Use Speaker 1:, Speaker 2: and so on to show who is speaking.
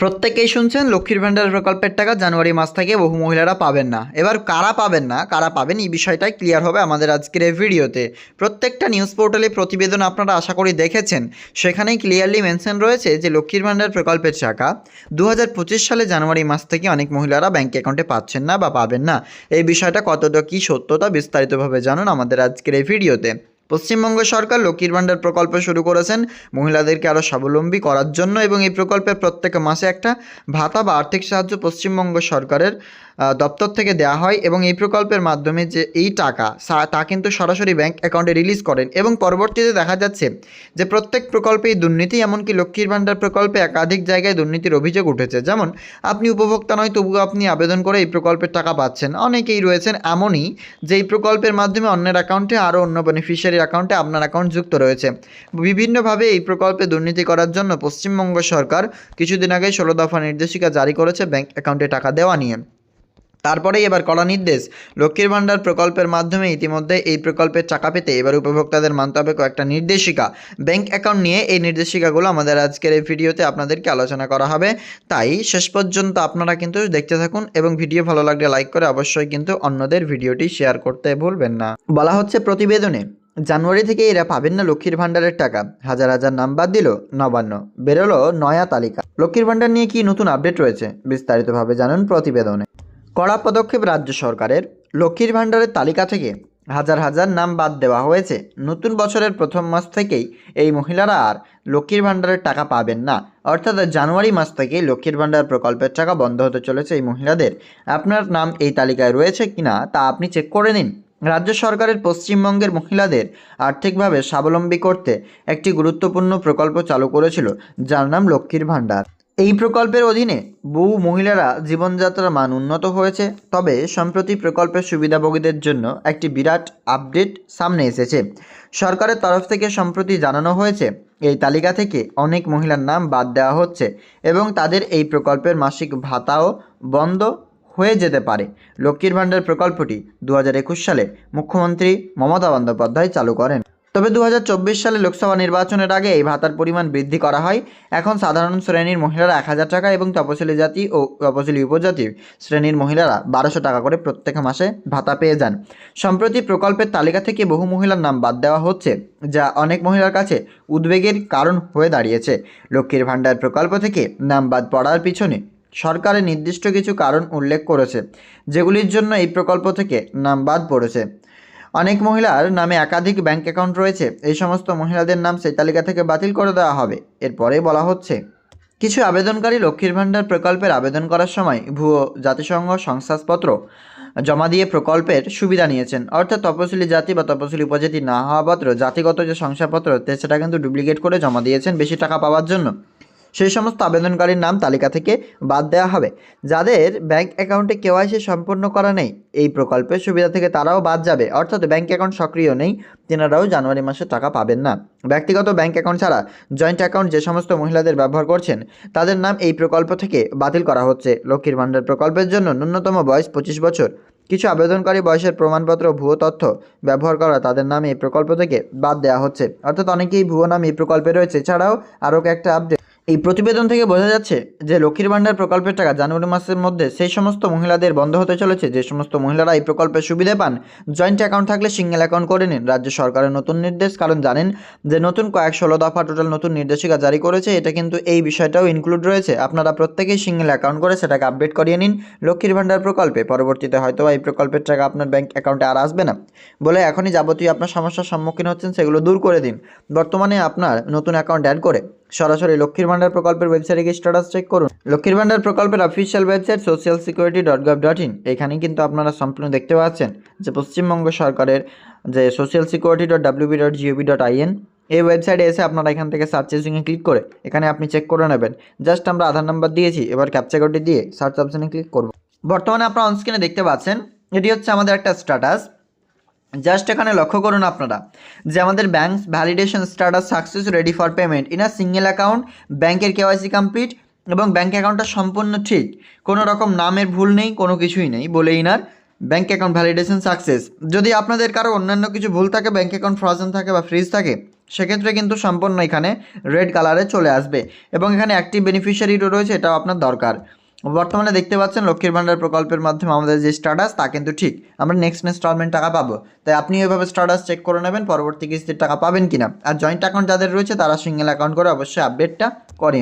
Speaker 1: প্রত্যেকেই শুনছেন লক্ষ্মীর ভাণ্ডার প্রকল্পের টাকা জানুয়ারি মাস থেকে বহু মহিলারা পাবেন না। এবার কারা পাবেন না, কারা পাবেন, এই বিষয়টাই ক্লিয়ার হবে আমাদের আজকের এই ভিডিওতে। প্রত্যেকটা নিউজ পোর্টালে প্রতিবেদন আপনারা আশা করি দেখেছেন। সেখানেই ক্লিয়ারলি মেনশন রয়েছে যে লক্ষ্মীর ভাণ্ডার প্রকল্পের টাকা দু হাজার পঁচিশ সালে জানুয়ারি মাস থেকে অনেক মহিলারা ব্যাঙ্ক অ্যাকাউন্টে পাচ্ছেন না বা পাবেন না। এই বিষয়টা কতটা কী সত্যতা বিস্তারিতভাবে জানুন আমাদের আজকের এই ভিডিওতে। পশ্চিমবঙ্গ সরকার লক্ষ্মীর ভাণ্ডার প্রকল্প শুরু করেছেন। মহিলাদেরকে আরও স্বাবলম্বী করার জন্য এবং এই প্রকল্পে প্রত্যেক মাসে একটা ভাতা বা আর্থিক সাহায্য পশ্চিমবঙ্গ সরকারের দপ্তর থেকে দেওয়া হয় এবং এই প্রকল্পের মাধ্যমে যে এই টাকা তা কিন্তু সরাসরি ব্যাংক অ্যাকাউন্টে রিলিজ করেন এবং পরবর্তীতে দেখা যাচ্ছে যে প্রত্যেক প্রকল্পেই দুর্নীতি এমনকি লক্ষ্মীর ভাণ্ডার প্রকল্পে একাধিক জায়গায় দুর্নীতির অভিযোগ উঠেছে। যেমন, আপনি উপভোক্তা নয়, তবুও আপনি আবেদন করে এই প্রকল্পের টাকা পাচ্ছেন। অনেকেই রয়েছেন এমনই যে এই প্রকল্পের মাধ্যমে অন্যের অ্যাকাউন্টে আরও অন্য বেনিফিশিয়ারির অ্যাকাউন্টে আপনার অ্যাকাউন্ট যুক্ত রয়েছে। বিভিন্নভাবে এই প্রকল্পে দুর্নীতি করার জন্য পশ্চিমবঙ্গ সরকার কিছুদিন আগে ষোলো দফা নির্দেশিকা জারি করেছে ব্যাংক অ্যাকাউন্টে টাকা দেওয়া নিয়ে। তারপরেই এবার কড়া নির্দেশ। লক্ষ্মীর ভাণ্ডার প্রকল্পের মাধ্যমে ইতিমধ্যে এই প্রকল্পের টাকা পেতে এবার উপভোক্তাদের মানতে হবে কয়েকটা নির্দেশিকা। ব্যাংক অ্যাকাউন্ট নিয়ে এই নির্দেশিকাগুলো আমাদের আজকের এই ভিডিওতে আপনাদেরকে আলোচনা করা হবে। তাই শেষ পর্যন্ত আপনারা কিন্তু দেখতে থাকুন এবং ভিডিও ভালো লাগলে লাইক করে অবশ্যই কিন্তু অন্যদের ভিডিওটি শেয়ার করতে ভুলবেন না। বলা হচ্ছে প্রতিবেদনে। জানুয়ারি থেকে এরা পাবেন না লক্ষ্মীর ভাণ্ডারের টাকা। হাজার হাজার নাম বাদ দিল, নবান্ন। বেরোলো নয়া তালিকা। লক্ষ্মীর ভাণ্ডার নিয়ে কি নতুন আপডেট রয়েছে? বিস্তারিতভাবে জানুন প্রতিবেদনে। কড়া পদক্ষেপ রাজ্য সরকারের। লক্ষ্মীর ভাণ্ডারের তালিকা থেকে হাজার হাজার নাম বাদ দেওয়া হয়েছে। নতুন বছরের প্রথম মাস থেকেই এই মহিলারা আর লক্ষ্মীর ভাণ্ডারের টাকা পাবেন না। অর্থাৎ জানুয়ারি মাস থেকেই লক্ষ্মীর ভাণ্ডার প্রকল্পের টাকা বন্ধ হতে চলেছে এই মহিলাদের। আপনার নাম এই তালিকায় রয়েছে কিনা তা আপনি চেক করে নিন। রাজ্য সরকারের পশ্চিমবঙ্গের মহিলাদের আর্থিকভাবে স্বাবলম্বী করতে একটি গুরুত্বপূর্ণ প্রকল্প চালু করেছিল, যার নাম লক্ষ্মীর ভাণ্ডার। এই প্রকল্পের অধীনে বহু মহিলারা জীবনযাত্রার মান উন্নত হয়েছে, তবে সম্প্রতি প্রকল্পের সুবিধাভোগীদের জন্য একটি বিরাট আপডেট সামনে এসেছে। সরকারের তরফ থেকে সম্প্রতি জানানো হয়েছে, এই তালিকা থেকে অনেক মহিলার নাম বাদ দেওয়া হচ্ছে এবং তাদের এই প্রকল্পের মাসিক ভাতাও বন্ধ হয়ে যেতে পারে। লক্ষ্মীর ভাণ্ডার প্রকল্পটি দু হাজার একুশ সালে মুখ্যমন্ত্রী মমতা বন্দ্যোপাধ্যায় চালু করেন। তবে দু হাজার চব্বিশ সালে লোকসভা নির্বাচনের আগে এই ভাতার পরিমাণ বৃদ্ধি করা হয়। এখন সাধারণ শ্রেণির মহিলারা এক হাজার টাকা এবং তপশিলি জাতি ও তপশিলি উপজাতি শ্রেণির মহিলারা বারোশো টাকা করে প্রত্যেক মাসে ভাতা পেয়ে যান। সম্প্রতি প্রকল্পের তালিকা থেকে বহু মহিলার নাম বাদ দেওয়া হচ্ছে, যা অনেক মহিলার কাছে উদ্বেগের কারণ হয়ে দাঁড়িয়েছে। লক্ষ্মীর ভাণ্ডার প্রকল্প থেকে নাম বাদ পড়ার পিছনে সরকারের নির্দিষ্ট কিছু কারণ উল্লেখ করেছে, যেগুলির জন্য এই প্রকল্প থেকে নাম বাদ পড়েছে। অনেক মহিলার নামে একাধিক ব্যাংক অ্যাকাউন্ট রয়েছে, এই সমস্ত মহিলাদের নাম সেই তালিকা থেকে বাতিল করে দেওয়া হবে। এরপরে বলা হচ্ছে, কিছু আবেদনকারী লক্ষ্মীর ভাণ্ডার প্রকল্পের আবেদন করার সময় ভুয়ো জাতিসংঘ শংসাপত্র জমা দিয়ে প্রকল্পের সুবিধা নিয়েছেন। অর্থাৎ তপশিলি জাতি বা তপশিলি উপজাতি না হওয়া মাত্র জাতিগত যে শংসাপত্র সেটা কিন্তু ডুপ্লিকেট করে জমা দিয়েছেন বেশি টাকা পাওয়ার জন্য। সেই সমস্ত আবেদনকারীর নাম তালিকা থেকে বাদ দেওয়া হবে। যাদের ব্যাংক অ্যাকাউন্টে কেওয়াইসি সম্পূর্ণ করা নেই, এই প্রকল্পের সুবিধা থেকে তারাও বাদ যাবে। অর্থাৎ ব্যাংক অ্যাকাউন্ট সক্রিয় নেই, তেনারাও জানুয়ারি মাসে টাকা পাবেন না। ব্যক্তিগত ব্যাংক অ্যাকাউন্ট ছাড়া জয়েন্ট অ্যাকাউন্ট যে সমস্ত মহিলাদের ব্যবহার করছেন, তাদের নাম এই প্রকল্প থেকে বাতিল করা হচ্ছে। লক্ষ্মীর ভাণ্ডার প্রকল্পের জন্য ন্যূনতম বয়স পঁচিশ বছর। কিছু আবেদনকারী বয়সের প্রমাণপত্র, ভুয়ো তথ্য ব্যবহার করা তাদের নামে এই প্রকল্প থেকে বাদ দেওয়া হচ্ছে। অর্থাৎ অনেকেই ভুয়ো নাম এই প্রকল্পে রয়েছে। এছাড়াও আরও একটা আপডেট এই প্রতিবেদন থেকে বোঝা যাচ্ছে যে লক্ষ্মীর ভাণ্ডার প্রকল্পের টাকা জানুয়ারি মাসের মধ্যে সেই সমস্ত মহিলাদের বন্ধ হতে চলেছে। যে সমস্ত মহিলারা এই প্রকল্পের সুবিধা পান জয়েন্ট অ্যাকাউন্ট থাকলে সিঙ্গেল অ্যাকাউন্ট করে নিন। রাজ্য সরকারের নতুন নির্দেশ, কারণ জানেন যে নতুন কয়েক ষোলো দফা টোটাল নতুন নির্দেশিকা জারি করেছে। এটা কিন্তু এই বিষয়টাও ইনক্লুড রয়েছে। আপনারা প্রত্যেকেই সিঙ্গেল অ্যাকাউন্ট করে সেটাকে আপডেট করিয়ে নিন লক্ষ্মীর ভাণ্ডার প্রকল্পে। পরবর্তীতে হয়তো এই প্রকল্পের টাকা আপনার ব্যাংক অ্যাকাউন্টে আর আসবে না। বলে এখনই যাবতীয় আপনার সমস্যার সম্মুখীন হচ্ছেন সেগুলো দূর করে দিন। বর্তমানে আপনার নতুন অ্যাকাউন্ট অ্যাড করে সরাসরি লক্ষ্মীর ভাণ্ডার প্রকল্পের ওয়েবসাইটে গিয়ে স্ট্যাটাস চেক করুন। লক্ষ্মীর ভাণ্ডার প্রকল্পের official website social security dot gov dot in এখানে কিন্তু আপনারা সম্পূর্ণ দেখতে পাচ্ছেন যে পশ্চিমবঙ্গ সরকারের যে social security dot WB dot GOV dot IN এই ওয়েবসাইটে এসে আপনারা এখান থেকে সার্চ চেজিংয়ে ক্লিক করে এখানে আপনি চেক করে নেবেন। জাস্ট আমরা আধার নাম্বার দিয়েছি, এবার ক্যাপচা কোডটি দিয়ে সার্চ অপশানে ক্লিক করব। বর্তমানে আপনারা অনস্ক্রিনে দেখতে পাচ্ছেন, এটি হচ্ছে আমাদের একটা স্ট্যাটাস জাস্ট এখানে লক্ষ্য করুন আপনারা যে আমাদের bank validation status success ready for payment in a single account ব্যাংকের কেওয়াইসি কমপ্লিট এবং ব্যাঙ্ক অ্যাকাউন্টটা সম্পূর্ণ ঠিক। কোনো রকম নামের ভুল নেই, কোনো কিছুই নেই বলে ইনার ব্যাঙ্ক অ্যাকাউন্ট ভ্যালিডেশন সাকসেস যদি আপনাদের কারও অন্যান্য কিছু ভুল থাকে ব্যাঙ্ক অ্যাকাউন্ট ফ্রোজেন থাকে বা ফ্রিজ থাকে, সেক্ষেত্রে কিন্তু সম্পূর্ণ এখানে রেড কালারে চলে আসবে এবং এখানে অ্যাক্টিভ বেনিফিশিয়ারিও রয়েছে, এটাও আপনার দরকার। বর্তমানে দেখতে পাচ্ছেন লক্ষ্মীর ভাণ্ডার প্রকল্পের মাধ্যমে আমাদের যে স্ট্যাটাস তা কিন্তু ঠিক। আমরা নেক্সট ইনস্টলমেন্ট টাকা পাবো। তাই আপনি ওইভাবে স্ট্যাটাস চেক করে নেবেন, পরবর্তী কিস্তির টাকা পাবেন কিনা। আর জয়েন্ট অ্যাকাউন্ট যাদের রয়েছে, তারা সিঙ্গেল অ্যাকাউন্ট করে অবশ্যই আপডেটটা করিয়ে